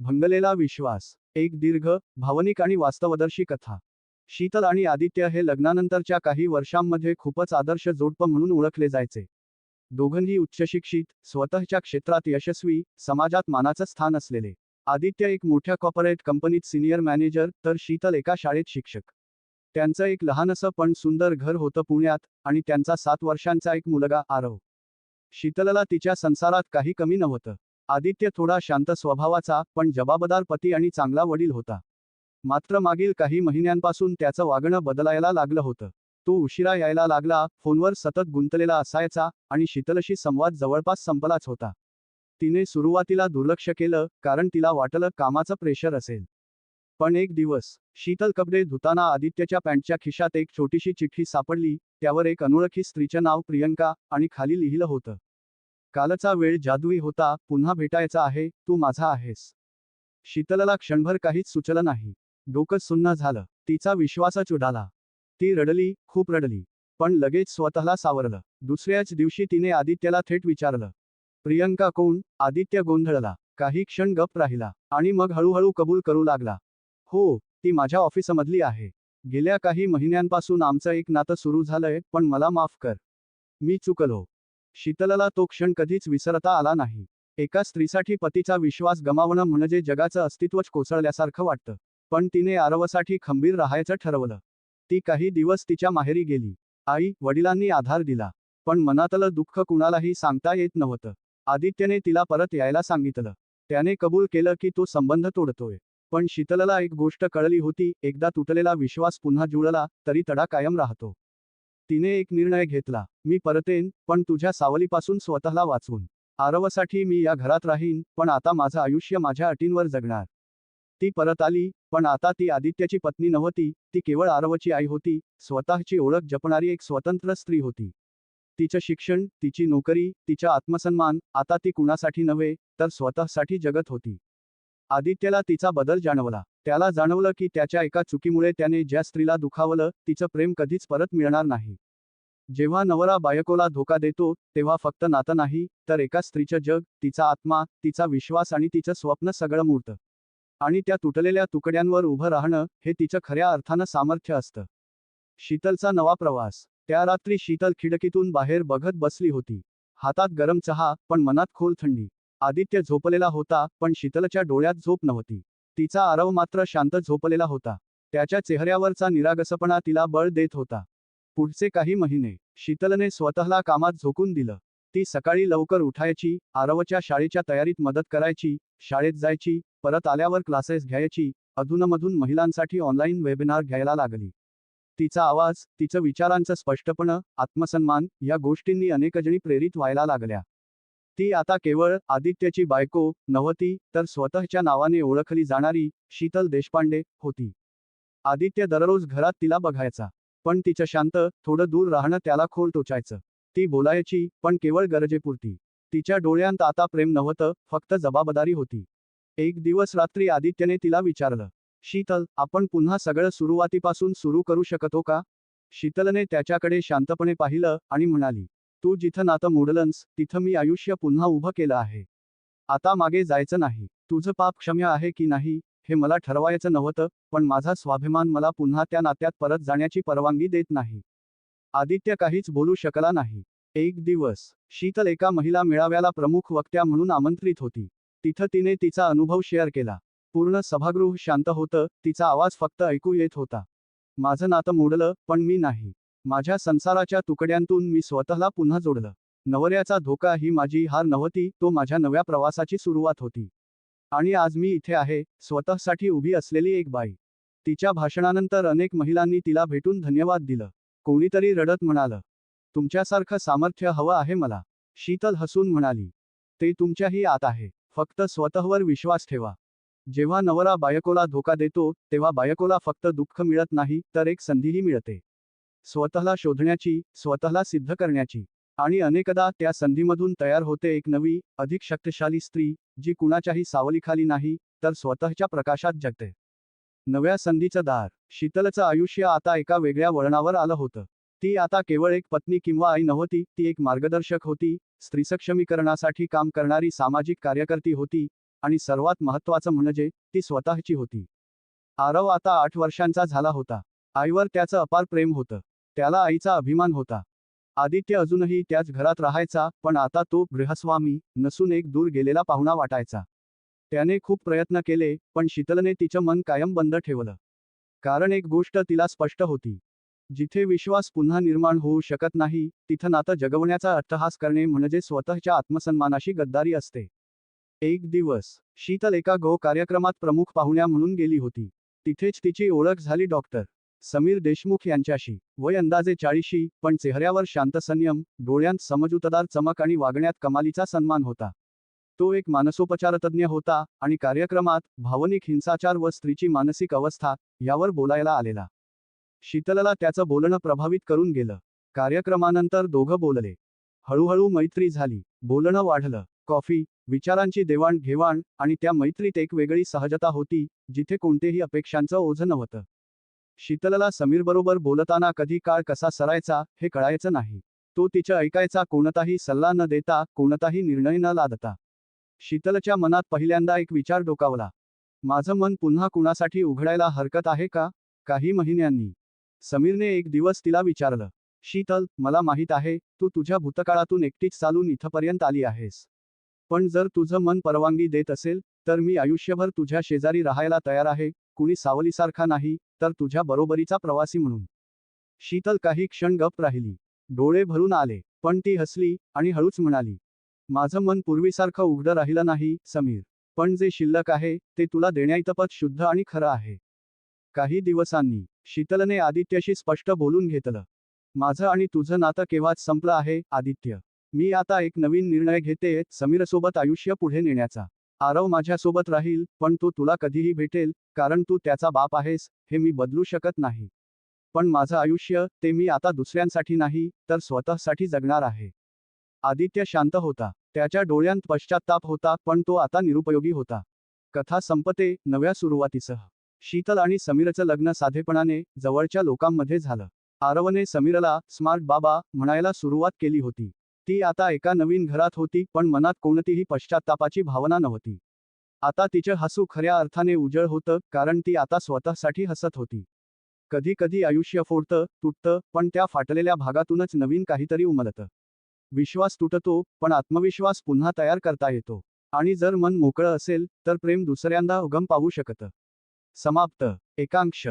भंगलेला विश्वास एक दीर्घ भावनिक आणि वास्तवदर्शी कथा. शीतल आणि आदित्य हे लग्नानंतरच्या काही वर्षांमध्ये खूपच आदर्श जोडपं म्हणून ओळखले जायचे. दोघंही उच्चशिक्षित स्वतःच्या क्षेत्रात यशस्वी समाजात मानाचं स्थान असलेले. आदित्य एक मोठ्या कॉर्पोरेट कंपनीत सिनियर मॅनेजर तर शीतल एका शाळेत शिक्षक. त्यांचं एक लहानसं पण सुंदर घर होतं पुण्यात आणि त्यांचा सात वर्षांचा एक मुलगा आरव. शीतलला तिच्या संसारात काही कमी नव्हतं. आदित्य थोडा शांत स्वभावाचा पण जबाबदार पती आणि चांगला वडील होता. मात्र मागील काही महिन्यांपासून त्याचं वागणं बदलायला लागलं होतं. तो उशिरा यायला लागला फोनवर सतत गुंतलेला असायचा आणि शीतलशी संवाद जवळपास संपलाच होता. तिने सुरुवातीला दुर्लक्ष केलं कारण तिला वाटलं कामाचं प्रेशर असेल. पण एक दिवस शीतल कपडे धुताना आदित्यच्या पॅन्टच्या खिशात एक छोटीशी चिठ्ठी सापडली त्यावर एक अनोळखी स्त्रीचं नाव प्रियंका आणि खाली लिहिलं होतं. कालचा वेळ जादुई होता पुन्हा भेटायचा आहे तू माझा आहेस. शीतलला क्षणभर काहीच सुचलं नाही. डोकं सुन्न झालं. तिचा विश्वासच उडाला ती रडली खूप रडली. पण लगेच स्वतःला सावरलं. दुसऱ्याच दिवशी तिने आदित्यला थेट विचारलं. प्रियंका कोण? आदित्य गोंधळला. काही क्षण गप राहिला आणि मग हळूहळू कबूल करू लागला. हो ती माझ्या ऑफिसमधली आहे. गेल्या काही महिन्यांपासून आमचं एक नातं सुरू झालंय पण मला माफ कर. मी चुकलो. शीतलला तो क्षण कधीच विसरता आला नाही. एका स्त्रीसाठी पतीचा विश्वास गमावणं म्हणजे जगाचं अस्तित्वच कोसळल्यासारखं वाटतं. पण तिने आरवसाठी खंबीर राहायचं ठरवलं. ती काही दिवस तिच्या माहेरी गेली. आई वडिलांनी आधार दिला. पण मनातलं दुःख कुणालाही सांगता येत नव्हतं. आदित्यने तिला परत यायला सांगितलं. त्याने कबूल केलं की तो संबंध तोडतोय. पण शीतलला एक गोष्ट कळली होती. एकदा तुटलेला विश्वास पुन्हा जुळला तरी तडा कायम राहतो. तिने एक निर्णय घेतला. मी परतेन पण तुझ्या सावलीपासून स्वतःला वाचवून. आरवसाठी मी या घरात राहीन पण आता माझं आयुष्य माझ्या अटींवर जगणार. ती परत आली पण आता ती आदित्याची पत्नी नव्हती. ती केवळ आरवची आई होती. स्वतःची ओळख जपणारी एक स्वतंत्र स्त्री होती. तिचं शिक्षण तिची नोकरी तिचा आत्मसन्मान आता ती कुणासाठी नव्हे तर स्वतःसाठी जगत होती. आदित्यला तिचा बदल जाणवला. त्याला जाणवलं की त्याच्या एका चुकीमुळे त्याने ज्या स्त्रीला दुखावलं तिचं प्रेम कधीच परत मिळणार नाही. जेव्हा नवरा बायकोला धोका देतो तेव्हा फक्त नातं नाही तर एका स्त्रीचं जग तिचा आत्मा तिचा विश्वास आणि तिचं स्वप्न सगळं मुरतं. आणि त्या तुटलेल्या तुकड्यांवर उभं राहणं हे तिचं खऱ्या अर्थानं सामर्थ्य असतं. शीतलचा नवा प्रवास. त्या रात्री शीतल खिडकीतून बाहेर बघत बसली होती. हातात गरम चहा पण मनात खोल थंडी. आदित्य झोपलेला होता पण शीतलच्या डोळ्यात झोप नव्हती. तिचा आरव मात्र शांत झोपलेला होता. त्याच्या चेहऱ्यावरचा निरागसपणा तिला बळ देत होता. पुढचे काही महिने शीतलने स्वतःला कामात झोकून दिलं. ती सकाळी लवकर उठायची आरवच्या शाळेच्या तयारीत मदत करायची शाळेत जायची परत आल्यावर क्लासेस घ्यायची अधूनमधून महिलांसाठी ऑनलाईन वेबिनार घ्यायला लागली. तिचा आवाज तिचं विचारांचं स्पष्टपणं आत्मसन्मान या गोष्टींनी अनेकजणी प्रेरित व्हायला लागल्या. ती आता केवळ आदित्यची बायको नव्हती तर स्वतःच्या नावाने ओळखली जाणारी शीतल देशपांडे होती. आदित्य दररोज घरात तिला बघायचा पण तिचं शांत थोडं दूर राहणं त्याला खोल टोचायचं. ती बोलायची पण केवळ गरजेपुरती. तिच्या डोळ्यांत आता प्रेम नव्हतं फक्त जबाबदारी होती. एक दिवस रात्री आदित्यने तिला विचारलं शीतल आपण पुन्हा सगळं सुरुवातीपासून सुरू करू शकतो का? शीतलने त्याच्याकडे शांतपणे पाहिलं आणि म्हणाली तू जिथं नातं मोडलंस तिथं मी आयुष्य पुन्हा उभं केलं आहे. आता मागे जायचं नाही. तुझं पाप क्षम्य आहे की नाही हे मला ठरवायचं नव्हतं पण माझा स्वाभिमान मला पुन्हा त्या नात्यात परत जाण्याची परवानगी देत नाही. आदित्य काहीच बोलू शकला नाही. एक दिवस शीतल एका महिला मेळाव्याला प्रमुख वक्त्या म्हणून आमंत्रित होती. तिथं तिने तिचा अनुभव शेअर केला. पूर्ण सभागृह शांत होतं तिचा आवाज फक्त ऐकू येत होता. माझं नातं मोडलं पण मी नाही. माझ्या संसाराच्या तुकड्यांतून मी स्वतःला पुन्हा जोडलं. नवऱ्याचा धोका ही माझी हार नव्हती तो माझ्या नव्या प्रवासाची सुरुवात होती. आणि आज मी इथे आहे स्वतःसाठी उभी असलेली एक बाई. तिच्या भाषणानंतर अनेक महिलांनी तिला भेटून धन्यवाद दिलं. कोणीतरी रडत म्हणालं तुमच्यासारखं सामर्थ्य हवं आहे मला. शीतल हसून म्हणाली ते तुमच्याही आत आहे. फक्त स्वतःवर विश्वास ठेवा. जेव्हा नवरा बायकोला धोका देतो तेव्हा बायकोला फक्त दुःख मिळत नाही तर एक संधीही मिळते. स्वतःला शोधण्याची स्वतःला सिद्ध करण्याची. आणि अनेकदा त्या संधीमधून तयार होते एक नवी अधिक शक्तिशाली स्त्री जी कुणाच्याही सावलीखाली नाही तर स्वतःच्या प्रकाशात जगते. नव्या संधीचं दार. शीतलचं आयुष्य आता एका वेगळ्या वळणावर आलं होतं. ती आता केवळ एक पत्नी किंवा आई नव्हती ती एक मार्गदर्शक होती स्त्री सक्षमीकरणासाठी काम करणारी सामाजिक कार्यकर्ती होती आणि सर्वात महत्त्वाचं म्हणजे ती स्वतःची होती. आरव आता आठ वर्षांचा झाला होता. आईवर त्याचं अपार प्रेम होतं. त्याला आईचा अभिमान होता. आदित्य अजूनही त्याच घरात राहायचा पण आता तो गृहस्वामी नसून एक दूर गेलेला पाहुणा वाटायचा. त्याने खूप प्रयत्न केले पण शीतलने तिचं मन कायम बंद ठेवलं. कारण एक गोष्ट तिला स्पष्ट होती. जिथे विश्वास पुन्हा निर्माण होऊ शकत नाही तिथं नातं जगवण्याचा अट्टहास करणे म्हणजे स्वतःच्या आत्मसन्मानाशी गद्दारी असते. एक दिवस शीतल एका गो कार्यक्रमात प्रमुख पाहुण्या म्हणून गेली होती. तिथेच तिची ओळख झाली डॉक्टर. समीर देशमुख यांच्याशी. वय अंदाजे चाळीशी पण चेहऱ्यावर शांत संयम डोळ्यांत समजूतदार चमक आणि वागण्यात कमालीचा सन्मान होता. तो एक मानसोपचारतज्ञ होता आणि कार्यक्रमात भावनिक हिंसाचार व स्त्रीची मानसिक अवस्था यावर बोलायला आलेला. शीतलला त्याचं बोलणं प्रभावित करून गेलं. कार्यक्रमानंतर दोघं बोलले. हळूहळू मैत्री झाली. बोलणं वाढलं. कॉफी विचारांची देवाणघेवाण आणि त्या मैत्रीत एक वेगळी सहजता होती जिथे कोणतेही अपेक्षांचं ओझं नव्हतं. शीतलला समीरबरोबर बोलताना कधी काळ कसा सरायचा हे कळायचं नाही. तो तिच्या ऐकायचा कोणताही सल्ला न देता कोणताही निर्णय न लादता. शीतलच्या मनात पहिल्यांदा एक विचार डोकावला. माझं मन पुन्हा कुणासाठी उघडायला हरकत आहे का? काही महिन्यांनी. समीरने एक दिवस तिला विचारलं. शीतल मला माहीत आहे तू तुझ्या भूतकाळातून एकटीच चालून इथपर्यंत आली आहेस. पण जर तुझं मन परवानगी देत असेल तर मी आयुष्यभर तुझ्या शेजारी राहायला तयार आहे कुणी सावलीसारखा नाही तर तुझ्या बरोबरीचा प्रवासी म्हणून. शीतल काही क्षण गप राहिली. डोळे भरून आले पण ती हसली आणि हळूच म्हणाली माझं मन पूर्वीसारखं उघडं राहिलं नाही समीर. पण जे शिल्लक आहे ते तुला देण्याइतपत शुद्ध आणि खरं आहे. काही दिवसांनी शीतलने आदित्यशी स्पष्ट बोलून घेतलं माझं आणि तुझं नातं केव्हाच संपलं आहे आदित्य. मी आता एक नवीन निर्णय घेते समीरसोबत आयुष्य पुढे नेण्याचा. आरव माझ्यासोबत राहील पण तो तुला कधीही भेटेल कारण तू त्याचा बाप आहेस हे मी बदलू शकत नाही. पण माझं आयुष्य ते मी आता दुसऱ्यांसाठी नाही तर स्वतःसाठी जगणार आहे. आदित्य शांत होता. त्याच्या डोळ्यांत पश्चाताप होता पण तो आता निरुपयोगी होता. कथा संपते नव्या सुरुवातीसह. शीतल आणि समीरचं लग्न साधेपणाने जवळच्या लोकांमध्ये झालं. आरवने समीरला स्मार्ट बाबा म्हणायला सुरुवात केली होती. ती आता एका नवीन घरात होती पण मनात कोणतीही पश्चात्तापाची भावना नव्हती. आता तिचं हसू खऱ्या अर्थाने उजळ होतं कारण ती आता स्वतःसाठी हसत होती. कधी कधी आयुष्य फोडतं तुटतं पण त्या फाटलेल्या भागातूनच नवीन काहीतरी उमलतं. विश्वास तुटतो पण आत्मविश्वास पुन्हा तयार करता येतो. आणि जर मन मोकळं असेल तर प्रेम दुसऱ्यांदा उगम पावू शकतं. समाप्त. एकांश.